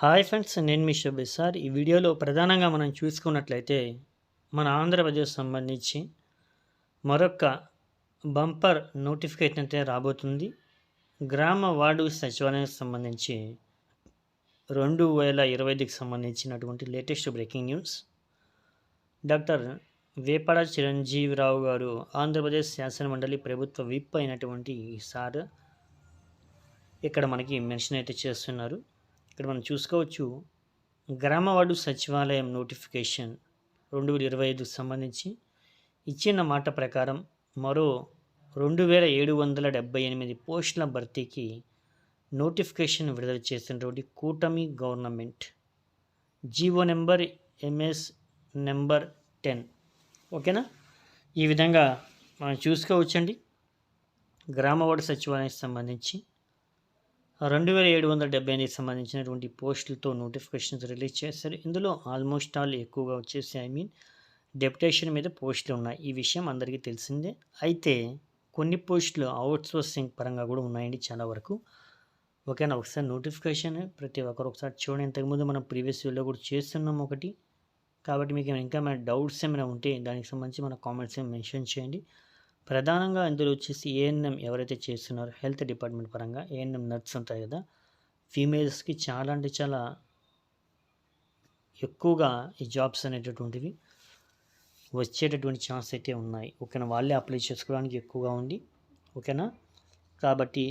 Hi friends నేను మీ షబీ sir. ఈ వీడియోలో ప్రధానంగా మనం చూసుకున్నట్లయితే మన ఆంధ్రప్రదేశ్ సంబంధించి మరొక బంపర్ నోటిఫికేషన్ అయితే రాబోతుంది. గ్రామ వార్డు సచివాలయానికి సంబంధించి రెండు వేల ఇరవై ఐదుకి సంబంధించినటువంటి latest breaking news. Doctor Vepada Chiranjeevi Rao గారు ఆంధ్రప్రదేశ్ శాసనమండలి ప్రభుత్వ విప్ అయినటువంటి సార్ ఇక్కడ మనకి మెన్షన్ అయితే చేస్తున్నారు. ఇక్కడ మనం చూసుకోవచ్చు. గ్రామవాడు సచివాలయం నోటిఫికేషన్ రెండు వేల ఇరవై ఐదుకు సంబంధించి ఇచ్చిన మాట ప్రకారం మరో రెండు వేల ఏడు వందల డెబ్బై ఎనిమిది పోస్టుల భర్తీకి నోటిఫికేషన్ విడుదల చేసినటువంటి కూటమి government. GO number MS number ten. ఓకేనా? ఈ విధంగా మనం చూసుకోవచ్చండి. గ్రామవాడు సచివాలయానికి సంబంధించి రెండు వేల ఏడు వందల డెబ్బై ఎనిమిదికి సంబంధించినటువంటి పోస్టులతో నోటిఫికేషన్స్ రిలీజ్ చేశారు. ఇందులో ఆల్మోస్ట్ ఆల్ ఎక్కువగా వచ్చేసి ఐ మీన్ డెప్యుటేషన్ మీద పోస్టులు ఉన్నాయి. ఈ విషయం అందరికీ తెలిసిందే. అయితే కొన్ని పోస్టులు అవుట్ సోర్సింగ్ పరంగా కూడా ఉన్నాయండి చాలా వరకు. ఓకేనా ఒకసారి నోటిఫికేషన్ ప్రతి ఒక్కరు ఒకసారి చూడండి. ఇంతకుముందు మనం ప్రీవియస్ వీడియో కూడా చేస్తున్నాం ఒకటి. కాబట్టి మీకు ఇంకా మన డౌట్స్ ఏమైనా ఉంటే దానికి సంబంధించి మన కామెంట్స్ మెన్షన్ చేయండి. ప్రధానంగా ఇందులో వచ్చేసి ఏఎన్ఎం ఎవరైతే చేస్తున్నారో హెల్త్ డిపార్ట్మెంట్ పరంగా ఏఎన్ఎం నర్స్ ఉంటాయి కదా ఫీమేల్స్కి చాలా అంటే చాలా ఎక్కువగా ఈ జాబ్స్ అనేటటువంటివి వచ్చేటటువంటి ఛాన్స్ అయితే ఉన్నాయి. ఓకేనా? వాళ్ళే అప్లై చేసుకోవడానికి ఎక్కువగా ఉంది. ఓకేనా? కాబట్టి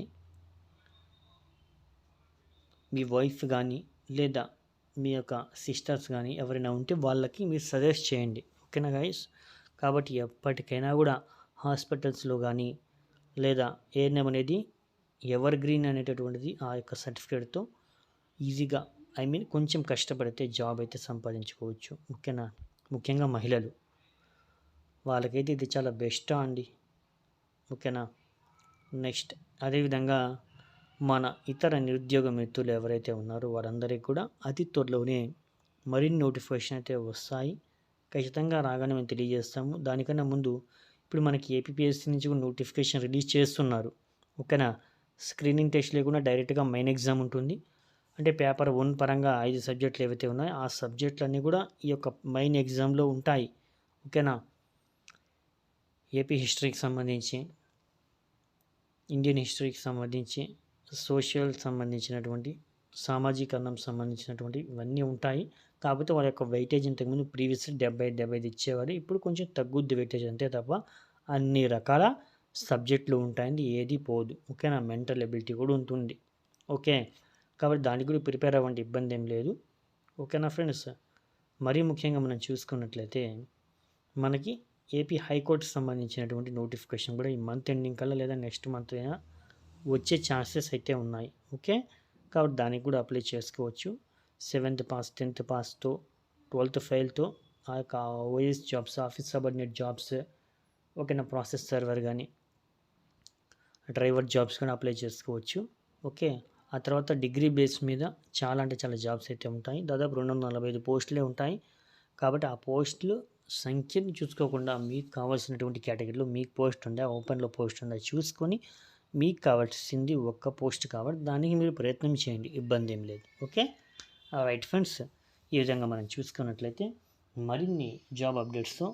మీ వైఫ్ కానీ లేదా మీ యొక్క సిస్టర్స్ కానీ ఎవరైనా ఉంటే వాళ్ళకి మీరు సజెస్ట్ చేయండి. ఓకేనా గైస్ కాబట్టి ఎప్పటికైనా కూడా హాస్పిటల్స్లో కానీ లేదా ఏఎన్ఎం అనేది ఎవర్ గ్రీన్ అనేటటువంటిది ఆ యొక్క సర్టిఫికేట్తో ఈజీగా ఐ మీన్ కొంచెం కష్టపడితే జాబ్ అయితే సంపాదించుకోవచ్చు. ముఖ్యంగా ముఖ్యంగా మహిళలు. వాళ్ళకైతే ఇది చాలా బెస్టా అండి. ఓకేనా నెక్స్ట్ అదేవిధంగా మన ఇతర నిరుద్యోగ మిత్రులు ఎవరైతే ఉన్నారో వారందరికీ కూడా అతి త్వరలోనే మరిన్ని నోటిఫికేషన్ అయితే వస్తాయి. ఖచ్చితంగా రాగానే మేము తెలియజేస్తాము. దానికన్నా ముందు ఇప్పుడు మనకి ఏపీఎస్సీ నుంచి కూడా నోటిఫికేషన్ రిలీజ్ చేస్తున్నారు. ఓకేనా? స్క్రీనింగ్ టెస్ట్ లేకుండా డైరెక్ట్గా మెయిన్ ఎగ్జామ్ ఉంటుంది. అంటే పేపర్ వన్ పరంగా ఐదు సబ్జెక్టులు ఏవైతే ఉన్నాయో ఆ సబ్జెక్టులన్నీ కూడా ఈ యొక్క మెయిన్ ఎగ్జామ్లో ఉంటాయి. ఓకేనా? ఏపీ హిస్టరీకి సంబంధించి ఇండియన్ హిస్టరీకి సంబంధించి సోషల్ సంబంధించినటువంటి సామాజికరణం సంబంధించినటువంటి ఇవన్నీ ఉంటాయి. కాకపోతే వాళ్ళ యొక్క వెయిటేజ్ ఇంతకుముందు ప్రీవియస్ డెబ్బై డెబ్బై ఐదు ఇచ్చేవారు. ఇప్పుడు కొంచెం తగ్గుద్ది వెయిటేజ్ అంతే తప్ప అన్ని రకాల సబ్జెక్టులు ఉంటాయండి. ఏది పోదు. ఓకేనా? మెంటల్ ఎబిలిటీ కూడా ఉంటుంది. ఓకే? కాబట్టి దానికి కూడా ప్రిపేర్ అవ్వండి. ఇబ్బంది ఏం లేదు. ఓకేనా ఫ్రెండ్స్? మరీ ముఖ్యంగా మనం చూసుకున్నట్లయితే మనకి ఏపీ హైకోర్టుకి సంబంధించినటువంటి నోటిఫికేషన్ కూడా ఈ మంత్ ఎండింగ్ కల్లా లేదా నెక్స్ట్ మంత్ అయినా వచ్చే ఛాన్సెస్ అయితే ఉన్నాయి. ఓకే? కాబట్టి దానికి కూడా అప్లై చేసుకోవచ్చు. సెవెంత్ పాస్ టెన్త్ పాస్తో ట్వెల్త్ ఫెయిల్తో ఆ యొక్క OS jobs office subordinate jobs ఓకేనా ప్రాసెస్ సర్వర్ కానీ డ్రైవర్ జాబ్స్ కానీ అప్లై చేసుకోవచ్చు. ఓకే ఆ తర్వాత డిగ్రీ బేస్ మీద చాలా అంటే చాలా జాబ్స్ అయితే ఉంటాయి. దాదాపు రెండు వందల నలభై ఐదు పోస్టులే ఉంటాయి. కాబట్టి ఆ పోస్టులు సంఖ్యను చూసుకోకుండా మీకు కావాల్సినటువంటి కేటగిరీలో మీకు పోస్ట్ ఉందా ఓపెన్లో పోస్ట్ ఉందా చూసుకొని మీకు కావాల్సింది ఒక్క పోస్ట్ కాబట్టి దానికి మీరు ప్రయత్నం చేయండి ఇబ్బంది ఏం లేదు. ఓకే రైట్ ఫ్రెండ్స్ ఈ విధంగా మనం చూసుకున్నట్లయితే మరిన్ని జాబ్ అప్డేట్స్తో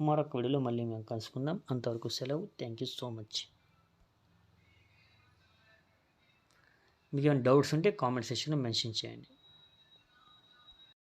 మరొక వీడియోలో మళ్ళీ మేము కలుసుకుందాం. అంతవరకు సెలవు. థ్యాంక్ యూ సో మచ్ మీకు ఏమైనా డౌట్స్ ఉంటే కామెంట్ సెక్షన్లో మెన్షన్ చేయండి.